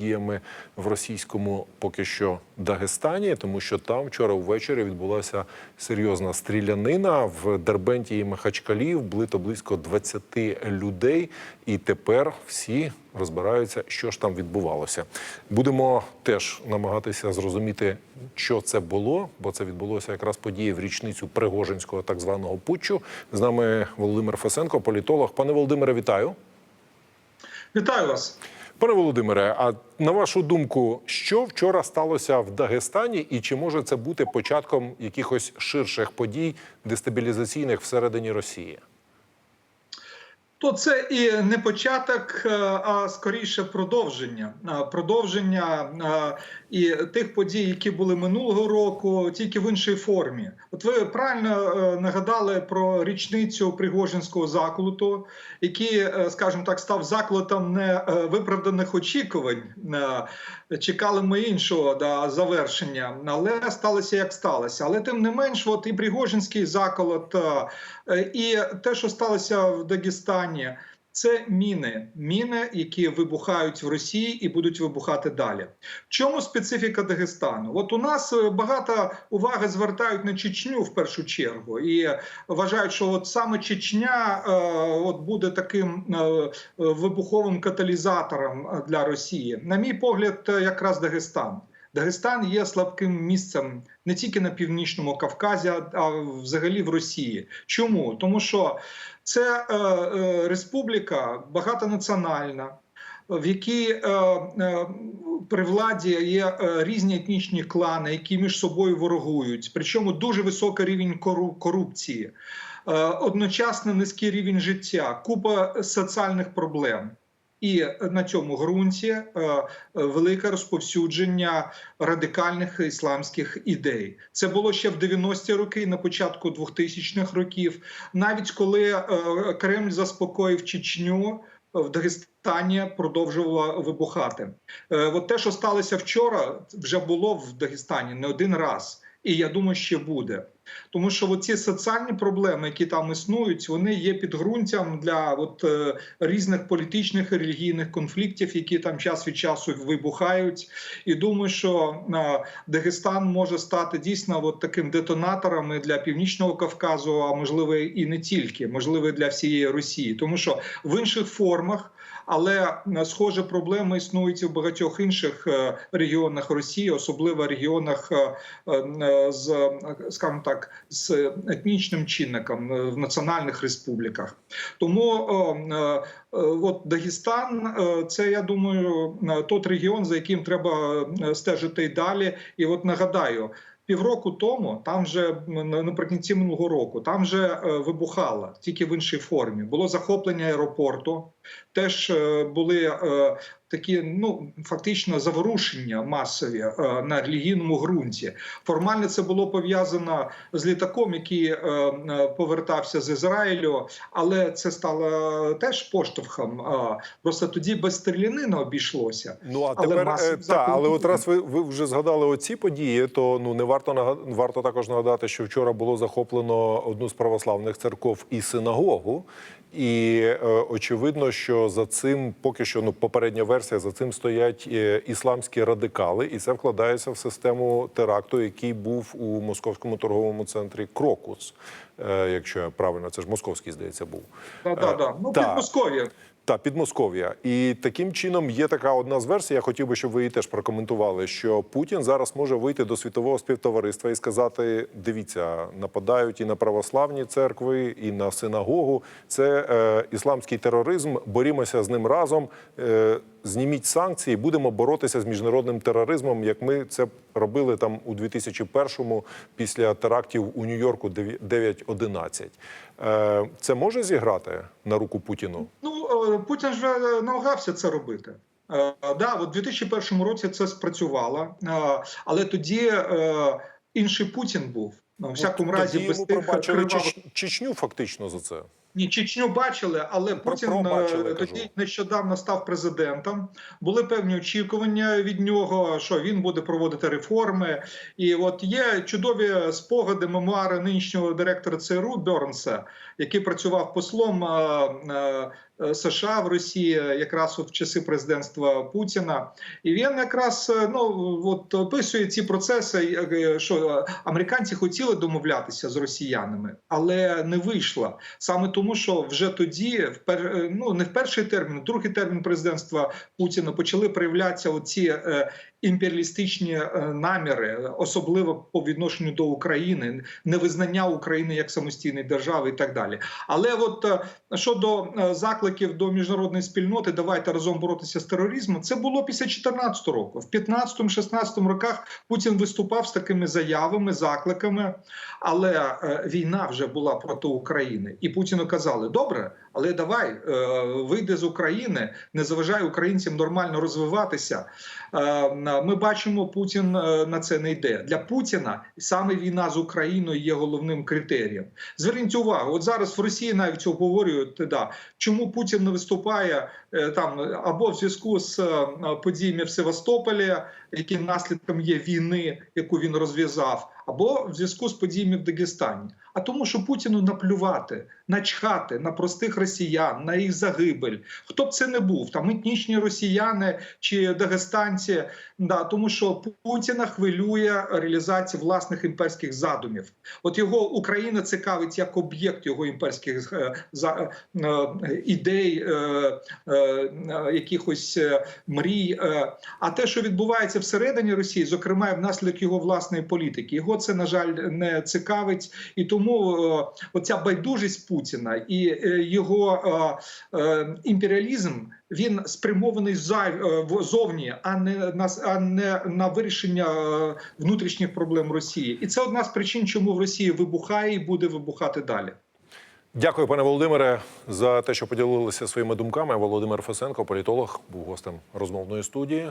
подіями в російському поки що Дагестані, тому що там вчора ввечері відбулася серйозна стрілянина в Дербенті і Махачкалі. Вбито близько 20 людей, і тепер всі розбираються, що ж там відбувалося. Будемо теж намагатися зрозуміти, що це було, бо це відбулося якраз події в річницю Пригожинського так званого путчу. З нами Володимир Фесенко, політолог. Пане Володимире, вітаю. Вітаю вас. Пане Володимире, а на вашу думку, що вчора сталося в Дагестані, і чи може це бути початком якихось ширших подій дестабілізаційних всередині Росії? То це і не початок, е, а скоріше продовження. Продовження і тих подій, які були минулого року, тільки в іншій формі. От ви правильно е, нагадали про річницю Пригожинського заколоту, який, е, скажімо так, став заколотом невиправданих очікувань. Е, Чекали ми іншого да, завершення, але сталося як сталося. Але тим не менш, от і Пригожинський заколот, е, е, і те, що сталося в Дагестані, це міни, міни, які вибухають в Росії і будуть вибухати далі. В чому специфіка Дагестану? От у нас е, багато уваги звертають на Чечню в першу чергу, і вважають, що от саме Чечня е, от буде таким е, вибуховим каталізатором для Росії. На мій погляд, якраз Дагестан. Дагестан є слабким місцем не тільки на північному Кавказі, а- взагалі в Росії. Чому? Тому що це е, е, республіка багатонаціональна, в якій е, е, при владі є е, різні етнічні клани, які між собою ворогують. Причому дуже високий рівень кору- корупції, е, одночасно низький рівень життя, купа соціальних проблем. І на цьому ґрунті е, е, велике розповсюдження радикальних ісламських ідей. Це було ще в 90-ті роки, на початку 2000-х років. Навіть коли е, Кремль заспокоїв Чечню. В Дагестані продовжувала вибухати. От те, що сталося вчора, вже було в Дагестані не один раз, і я думаю, ще буде. Тому що ці соціальні проблеми, які там існують, вони є підґрунтям для от, е, різних політичних і релігійних конфліктів, які там час від часу вибухають. І думаю, що е, Дагестан може стати дійсно от таким детонатором для північного Кавказу, а можливо і не тільки, можливо, для всієї Росії, тому що в інших формах. Але е, схожі проблеми існують і в багатьох інших регіонах Росії, особливо регіонах з, скажімо так, з етнічним чинником е, в національних республіках. Тому е, е, от Дагестан це я думаю тот регіон, за яким треба стежити й далі. І от нагадаю. Півроку тому, там же на- наприкінці минулого року, там же вибухало тільки в іншій формі. Було захоплення аеропорту. Теж були такі, ну фактично заворушення масові е, на релігійному ґрунті. Формально це було пов'язано з літаком, який е, е, повертався з Ізраїлю, але це стало теж поштовхом. Просто тоді без стрілянини обійшлося. Ну а Але тепер масові е, та, але от раз ви, ви вже згадали оці події, то ну не варто нага- варто також нагадати, що вчора було захоплено одну з православних церков і синагогу. І е, очевидно, що за цим поки що ну попередня версія за цим стоять е, ісламські радикали, і це вкладається в систему теракту, який був у московському торговому центрі Крокус. Е, якщо я правильно, це ж московський здається був. Да, да, да. Ну, під Москов'я. Та Підмосков'я, і таким чином є така одна з версій. Я хотів би, щоб ви її теж прокоментували. Що Путін зараз може вийти до світового співтовариства і сказати: дивіться, нападають і на православні церкви, і на синагогу. Це е, ісламський тероризм. Борімося з ним разом. Е, зніміть санкції, будемо боротися з міжнародним тероризмом, як ми це робили там у 2001-му після терактів у Нью-Йорку 9-11. Е, це може зіграти на руку Путіну? Е, Путін ж е, намагався це робити. Е, Да, у 2001 році це спрацювало, але тоді інший Путін був. Ну, у всякому разі, без тих кривавих Чечню фактично за це. Ні, Чечню бачили, але Путін про бачили, е, кажу. тоді нещодавно став президентом. Були певні очікування від нього, що він буде проводити реформи. І от є чудові спогади, мемуари нинішнього директора ЦРУ Бернса, який працював послом е, е, США в Росії, якраз от в часи президентства Путіна. І він якраз ну от описує ці процеси, що американці хотіли домовлятися з росіянами, але не вийшло. Саме тому, що вже тоді, в пер, ну не в перший термін, в другий термін президентства Путіна почали проявлятися оці е, імперіалістичні е, наміри, особливо по відношенню до України, невизнання України як самостійної держави і так далі. Але от е, щодо е, закликів до міжнародної спільноти, давайте разом боротися з тероризмом. Це було після 2014 року. В 15-16 роках Путін виступав з такими заявами, закликами, але війна вже була проти України, і Путіну казали: добре, але давай е, вийди з України, не заважай українцям нормально розвиватися. Е, Ми бачимо, Путін е, на це не йде. Для Путіна саме війна з Україною є головним критерієм. Зверніть увагу, от зараз в Росії навіть обговорюють да, чому Путін не виступає там або в зв'язку з подіями в Севастополі, які наслідком є війни, яку він розв'язав, або в зв'язку з подіями в Дагестані. А тому, що Путіну наплювати, начхати на простих росіян, на їх загибель, хто б це не був, там етнічні росіяни чи дагестанці, да, тому що Путіна хвилює реалізація власних імперських задумів. От його Україна цікавить як об'єкт його імперських е, за, е, ідей, е, е, е, якихось е, мрій. Е. А те, що відбувається всередині Росії, зокрема внаслідок його власної політики, його це на жаль не цікавить, і тому е, оця байдужість Путіна і е, його е, імперіалізм він спрямований зовні, а не на а не на вирішення внутрішніх проблем Росії. І це одна з причин, чому в Росії вибухає і буде вибухати далі. Дякую, пане Володимире, за те, що поділилися своїми думками. Володимир Фесенко, політолог, був гостем розмовної студії.